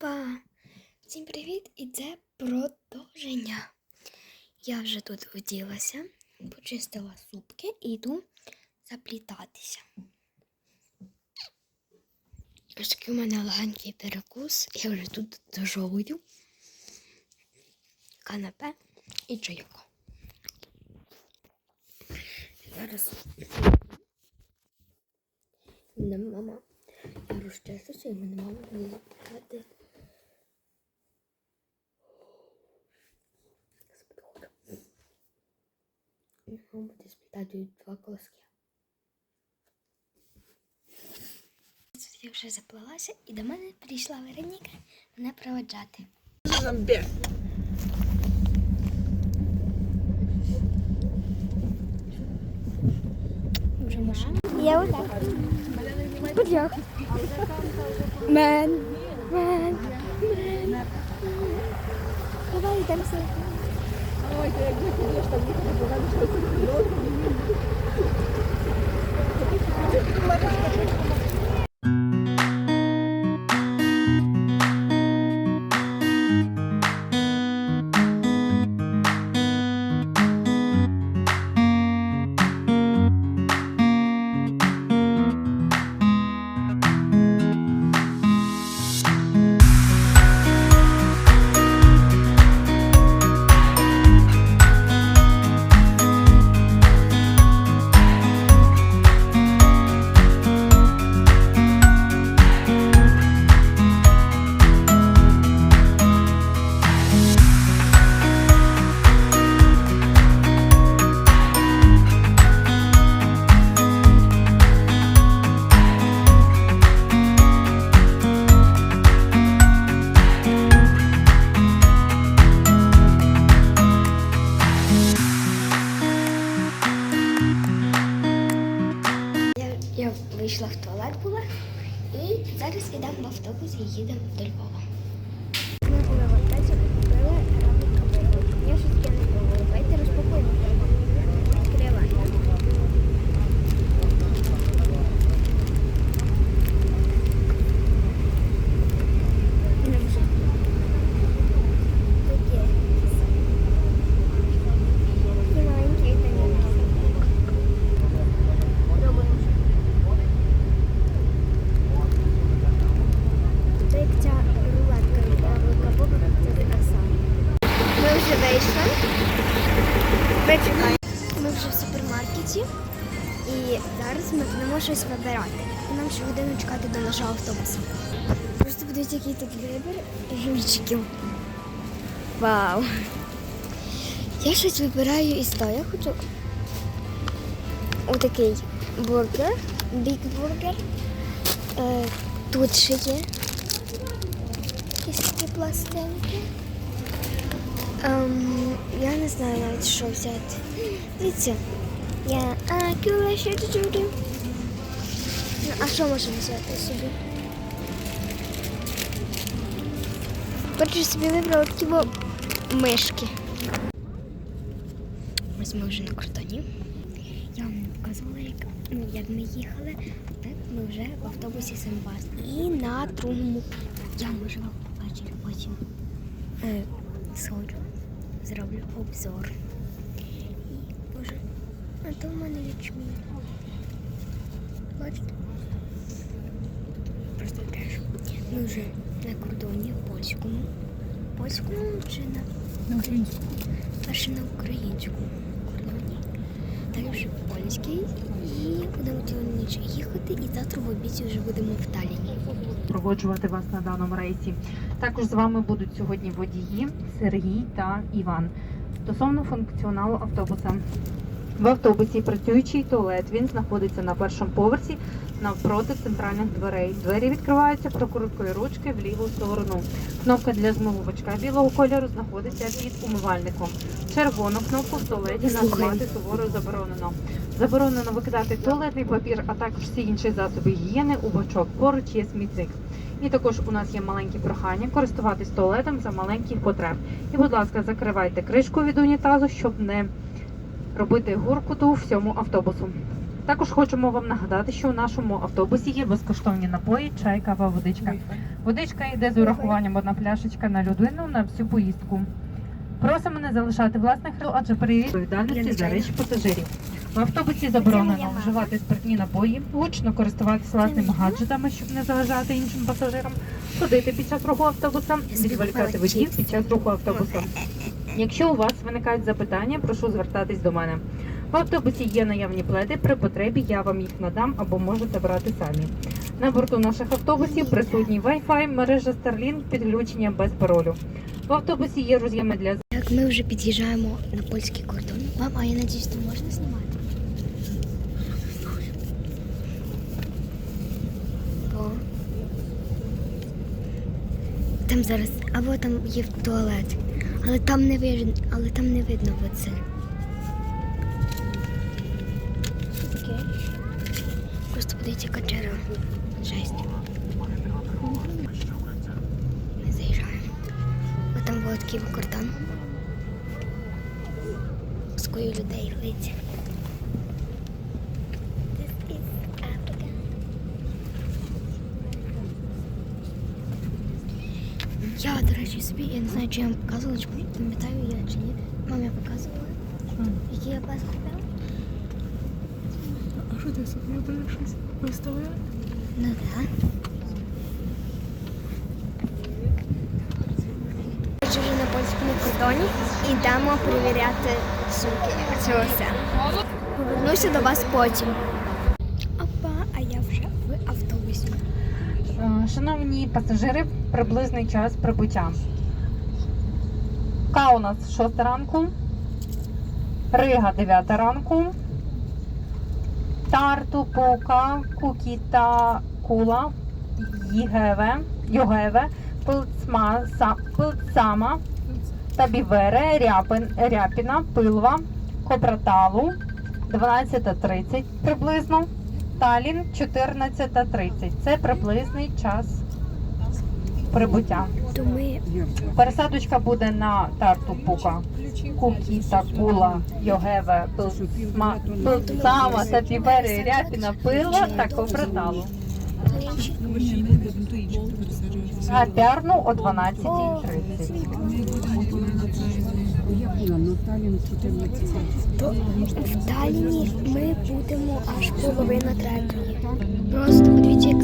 Опа! Всім привіт! І це продовження. Я вже тут оділася, почистила супки і йду заплітатися. Ось такий у мене легенький перекус. Я вже тут дожовую. Канапе і чайко. Зараз мама. Я розчесуся і мене мама буде запитати. Мама буде сплітати два колоски. Тут я вже заплалася і до мене прийшла Вероніка мене проводжати. Вже машина. Я отак. Подяг. Мен. Мен. Мен. Давай йдемо селфі. Ой, ти вийшла в туалет була і зараз ідемо в автобус і їдемо до Львова. Ми були в аптеці, купили равлика виробку. Я щось таке не пробувала. Давайте розпакуємо. Відкривай. Ну, вже. Тут є. Такі маленькі вітамінки. Пробуємо. Тут як ця рулетка від яблука Боба, це така сама. Ми вже вийшли. Ми чекаємо. Ми вже в супермаркеті. І зараз ми І нам ще годину чекати до нашого автобуса. Просто подивіться, який тут вибір жуйчиків. Вау! Я щось вибираю із того. Я хочу отакий бургер, біг бургер. Е, тут ще є якісь такі пластинки. Ем, я не знаю навіть, що взяти. Дивіться, я а, ще чуть-чуть. А що можемо взяти собі? Перше собі вибрала такі мишки. Ось ми вже на кордоні. Я вам показувала, як, ну, як ми їхали. Так ми вже в автобусі Симбас. І на другому я можу вам побачити потім. Е, сходжу, зроблю обзор. І боже, а то в мене ячмінь. Бачите? Просто треш. Ми вже на кордоні в польському. Польському чи на На українську. перше на українському кордоні. Далі вже польський. І будемо цілу ніч їхати. І завтра в обіді вже будемо в Талліні. проводжувати вас на даному рейсі. Також з вами будуть сьогодні водії Сергій та Іван. Стосовно функціоналу автобуса. В автобусі працюючий туалет. Він знаходиться на першому поверсі навпроти центральних дверей. Двері відкриваються прокруткою ручки в ліву сторону. Кнопка для змивувачка білого кольору знаходиться під умивальником. Червону кнопку в туалеті нажимати суворо заборонено. Заборонено викидати туалетний папір, а також всі інші засоби гігієни у бачок. Поруч є смітник. І також у нас є маленькі прохання користуватись туалетом за маленьких потреб. І, будь ласка, закривайте кришку від унітазу, щоб не робити гуркоту всьому автобусу. Також хочемо вам нагадати, що у нашому автобусі є безкоштовні напої, чай, кава, водичка. Водичка йде з урахуванням одна пляшечка на людину на всю поїздку. Просимо не залишати власних рил, адже відповідальності за речі пасажирів. В автобусі заборонено вживати спиртні напої, гучно користуватися власними гаджетами, щоб не заважати іншим пасажирам, ходити під час руху автобуса, відволікати водіїв під час руху автобуса. Якщо у вас виникають запитання, прошу звертатись до мене. В автобусі є наявні пледи. При потребі я вам їх надам або можете брати самі. На борту наших автобусів присутній Wi-Fi, мережа Starlink, підключення без паролю. В автобусі є роз'єми для Так, ми вже під'їжджаємо на польський кордон. Мам, а я надіюсь, то можна знімати? Бо там зараз, або там є туалет, але там не видно, але там не видно оце. Окей. Просто подивіться яка черга. Жесть. Ми заїжджаємо. А там був такий кордон. Скою людей лиця. Я, собі, я не знаю, чи я вам показувала, чи пам'ятаю я чи ні. Мам, я показувала. Який я пас купила? А що ти собі щось? Виставляєш? Ну так. Вже на польському кордоні йдемо перевіряти сумки. Повернуся до вас потім. Шановні пасажири, приблизний час прибуття. Каунас 6 ранку, Рига 9 ранку, Тарту, Пока, Кукіта, Кула, Їгеве, Йогеве, Пилцма, Пилцама, Табівере, Ряпин, Ряпіна, Пилва, Копраталу 12.30 приблизно. Талін 14.30. Це приблизний час прибуття. Пересадочка буде на тарту Пука. Кукі та Кула, Йогеве, Пилсама, Татівери, Ряпіна, Пила та Копраталу. А Пярну о 12.30. то в Талліні ми будемо аж половина третьої. Просто подивіться, як